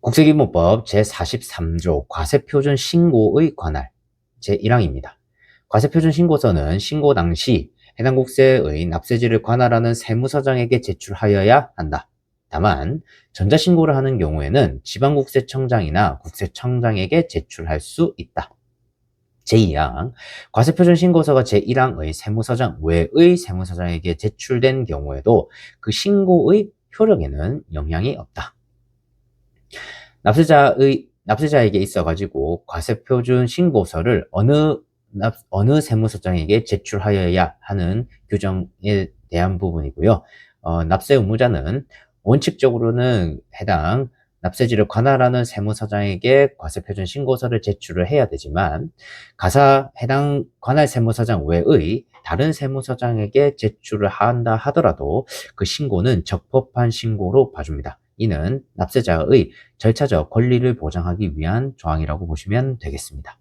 국세기본법 제43조 과세표준 신고의 관할 제1항입니다. 과세표준 신고서는 신고 당시 해당 국세의 납세지를 관할하는 세무서장에게 제출하여야 한다. 다만 전자신고를 하는 경우에는 지방국세청장이나 국세청장에게 제출할 수 있다. 제2항 과세표준 신고서가 제1항의 세무서장 외의 세무서장에게 제출된 경우에도 그 신고의 효력에는 영향이 없다. 납세자의 납세자에게 있어 가지고 과세 표준 신고서를 어느 납, 어느 세무서장에게 제출하여야 하는 규정에 대한 부분이고요. 어, 납세 의무자는 원칙적으로는 해당 납세지를 관할하는 세무서장에게 과세표준 신고서를 제출을 해야 되지만 가사 해당 관할 세무서장 외의 다른 세무서장에게 제출을 한다 하더라도 그 신고는 적법한 신고로 봐줍니다. 이는 납세자의 절차적 권리를 보장하기 위한 조항이라고 보시면 되겠습니다.